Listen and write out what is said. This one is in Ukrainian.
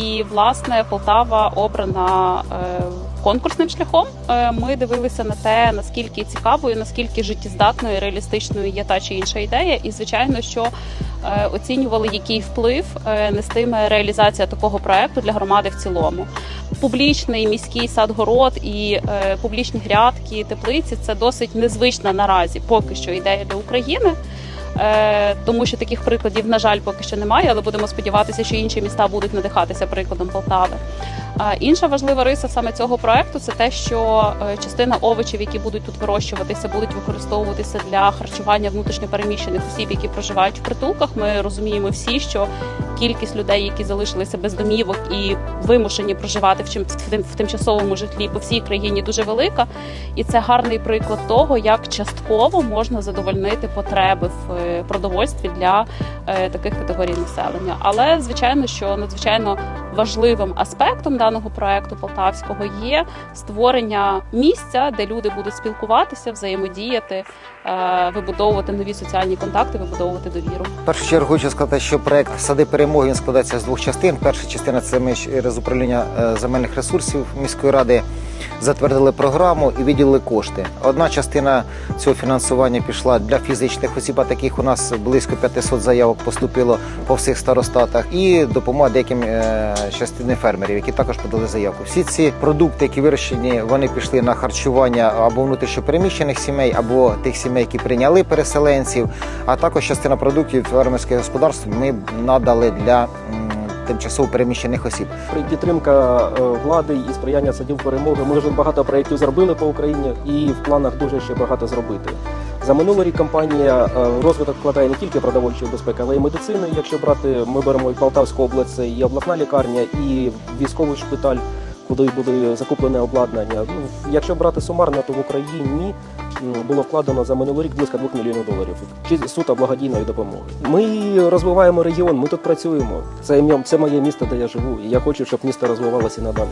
І власне Полтава обрана е, конкурсним шляхом. Е, Ми дивилися на те, наскільки цікавою, наскільки життєздатною, реалістичною є та чи інша ідея. І звичайно, що е, оцінювали, який вплив нестиме реалізація такого проекту для громади в цілому. Публічний міський сад-город і е, публічні грядки, теплиці це досить незвична наразі поки що ідея для України. Е, тому що таких прикладів, на жаль, поки що немає, але будемо сподіватися, що інші міста будуть надихатися прикладом Полтави. А інша важлива риса саме цього проекту це те, що е, частина овочів, які будуть тут вирощуватися, будуть використовуватися для харчування внутрішньопереміщених осіб, які проживають в притулках. Ми розуміємо всі, що кількість людей, які залишилися без домівок і вимушені проживати в чим в тимчасовому житлі по всій країні, дуже велика. І це гарний приклад того, як частково можна задовольнити потреби в е, продовольстві для е, таких категорій населення. Але звичайно, що надзвичайно важливим аспектом даного проекту полтавського є створення місця, де люди будуть спілкуватися, взаємодіяти, е, вибудовувати нові соціальні контакти, вибудовувати довіру. В першу чергу хочу сказати, що проект сади перемоги він складається з двох частин. Перша частина це ми через управління е, земельних ресурсів міської ради затвердили програму і виділили кошти. Одна частина цього фінансування пішла для фізичних осіб, а таких у нас близько 500 заявок поступило по всіх старостатах, і допомога деяким е, частини фермерів, які також подали заявку. Всі ці продукти, які вирощені, вони пішли на харчування або внутрішньопереміщених сімей, або тих сімей, які прийняли переселенців. А також частина продуктів фермерських господарств ми надали для тимчасово переміщених осіб. При підтримка е, влади і сприяння садів перемоги. Ми вже багато проєктів зробили по Україні і в планах дуже ще багато зробити. За минулий рік компанія е, розвиток вкладає не тільки продовольчої безпеки, але й медицини. Якщо брати, ми беремо і Полтавську область, це і обласна лікарня, і військовий шпиталь, куди буде закуплене обладнання. Ну, якщо брати сумарно, то в Україні було вкладено за минулий рік близько 2 мільйонів доларів чи суто благодійної допомоги. Ми розвиваємо регіон, ми тут працюємо. Це, це моє місто, де я живу, і я хочу, щоб місто розвивалося і надалі.